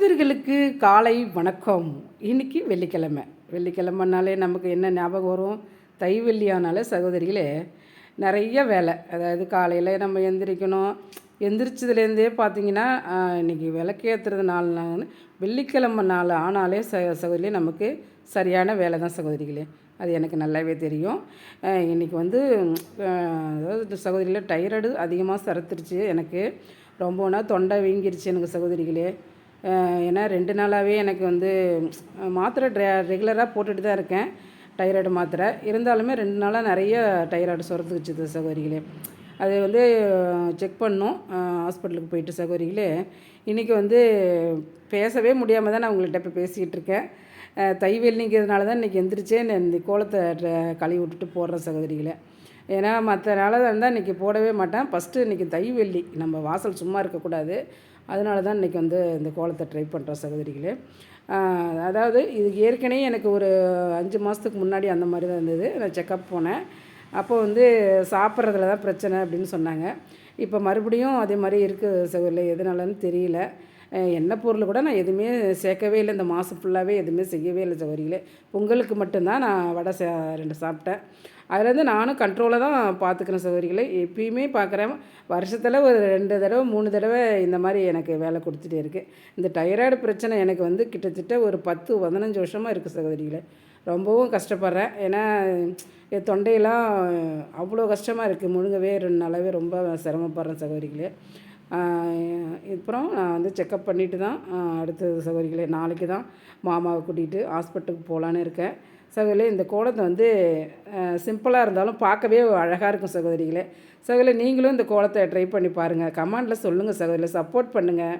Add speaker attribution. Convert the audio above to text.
Speaker 1: சகோதரிகளுக்கு காலை வணக்கம். இன்னைக்கு வெள்ளிக்கிழமை. வெள்ளிக்கிழமைனாலே நமக்கு என்ன ஞாபகம் வரும்? தை வெள்ளியானால சகோதரிகளே நிறைய வேலை. அதாவது காலையில் நம்ம எந்திரிக்கணும். எந்திரிச்சதுலேருந்தே பார்த்தீங்கன்னா இன்றைக்கி இன்னைக்கு விளக்கேற்றுறது நாள் வெள்ளிக்கிழமை நாள் ஆனாலே ச சகோதரிகளே நமக்கு சரியான வேலை தான் சகோதரிகளே. அது எனக்கு நல்லாவே தெரியும். இன்றைக்கி வந்து அதாவது சகோதரிகளே டைராய்டு அதிகமாக சரத்துருச்சு எனக்கு ரொம்பனா தொண்டை வீங்கிருச்சு எனக்கு சகோதரிகளே. ஏன்னா ரெண்டு நாளாகவே எனக்கு வந்து மாத்திரை ரெகுலராக போட்டுட்டு தான் இருக்கேன். டைராய்டு மாத்திரை. இருந்தாலுமே ரெண்டு நாளாக நிறைய டைராய்டு சுரத்துக்குச்சு சகோதரிகளே. அது வந்து செக் பண்ணோம். ஹாஸ்பிட்டலுக்கு போயிட்டு சகோதரிகளே. இன்றைக்கி வந்து பேசவே முடியாமல் தான் நான் உங்கள்கிட்ட இப்போ பேசிக்கிட்டு இருக்கேன். அஹ் தை வெள்ளிங்கிறதுனால தான் இன்றைக்கி எந்திரிச்சே நான் இந்த கோலத்தை ட்ர- கழுவி விட்டுட்டு போடுறேன் சகோதரிகளை. ஏன்னா மற்ற நாளாக இருந்தால் இன்றைக்கி போடவே மாட்டேன். ஃபஸ்ட்டு இன்றைக்கி தை வெள்ளி நம்ம வாசல் சும்மா இருக்கக்கூடாது. அதனால தான் இன்றைக்கி வந்து இந்த கோலத்தை ட்ரை பண்ணுறேன் சகோதரிகளே. அதாவது இது ஏற்கனவே எனக்கு ஒரு அஞ்சு மாதத்துக்கு முன்னாடி அந்த மாதிரி தான் இருந்தது. நான் செக்கப் போனேன். அப்போ வந்து சாப்பிட்றதுல தான் பிரச்சனை அப்படின்னு சொன்னாங்க. இப்போ மறுபடியும் அதே மாதிரி இருக்குது சகோதரி எதனாலன்னு தெரியல. எண்ணெய் பொருள் கூட நான் எதுவுமே சேர்க்கவே இல்லை. இந்த மாதம் ஃபுல்லாகவே எதுவுமே செய்யவே இல்லை சகோதரிகளே பொங்கலுக்கு மட்டும்தான் நான் வடை சே ரெண்டு சாப்பிட்டேன். அதுலேருந்து நானும் கண்ட்ரோலாக தான் பார்த்துக்கிறேன் சகோதரிகளை. எப்பயுமே பார்க்குறேன் வருஷத்தில் ஒரு ரெண்டு தடவை மூணு தடவை இந்த மாதிரி எனக்கு வேலை கொடுத்துட்டே இருக்குது இந்த டைராய்டு பிரச்சனை எனக்கு வந்து கிட்டத்தட்ட ஒரு பத்து பதினஞ்சு வருஷமாக இருக்குது சகோதரிகளே. ரொம்பவும் கஷ்டப்படுறேன். ஏன்னா என் தொண்டையெல்லாம் அவ்வளோ கஷ்டமாக இருக்குது முழுங்கவே ரெண்டு நாளாகவே ரொம்ப சிரமப்படுறேன் சகோதரிகளே. அப்புறம் நான் வந்து செக்கப் பண்ணிட்டு தான் அடுத்தது சகோதரிகளே நாளைக்கு தான் மாமாவை கூட்டிகிட்டு ஹாஸ்பிட்டலுக்கு போகலான்னு இருக்கேன். சகோதரிகளே இந்த கோலத்தை வந்து சிம்பிளாக இருந்தாலும் பார்க்கவே அழகாக இருக்கும் சகோதரிகளே. சகோதரி நீங்களும் இந்த கோலத்தை ட்ரை பண்ணி பாருங்கள் கமெண்டில் சொல்லுங்கள் சகோதரிகளை. சப்போர்ட் பண்ணுங்கள்